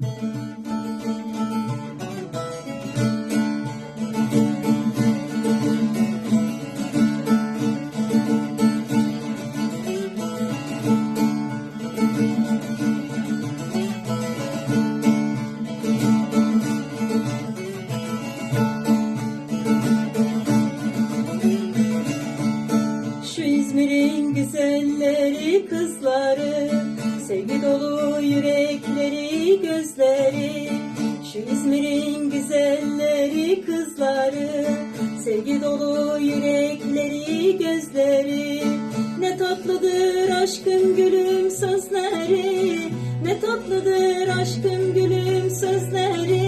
Şu güzelleri kızları Sevgi dolu yürekleri gözleri Şu İzmir'in güzelleri kızları. Sevgi dolu yürekleri gözleri Ne tatlıdır aşkın gülüm sözleri Ne tatlıdır aşkın gülüm sözleri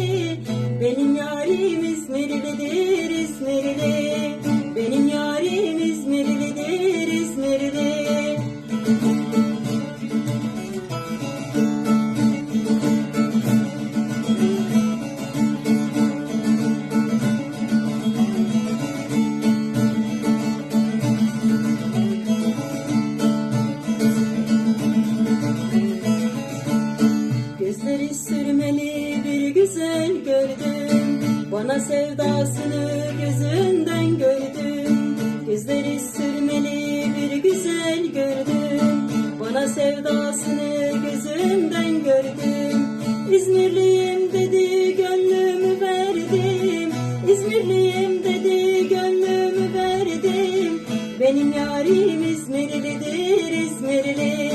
Bana sevdasını gözünden gördüm Gözleri sürmeli bir güzel gördüm Bana sevdasını gözünden gördüm İzmirliyim dedi gönlümü verdim. İzmirliyim dedi gönlümü verdim. Benim yarim İzmirlidir İzmirli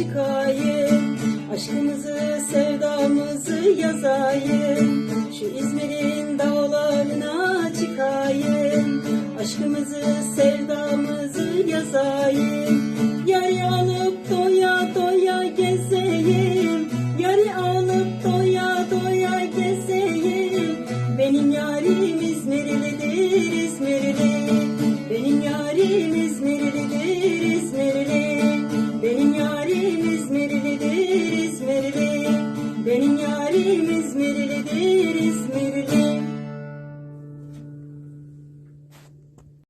çıkayım Aşkımızı sevdamızı yazayım. Şu İzmir'in dağlarına çıkayım Aşkımızı sevdamızı yazayım. Yar yanı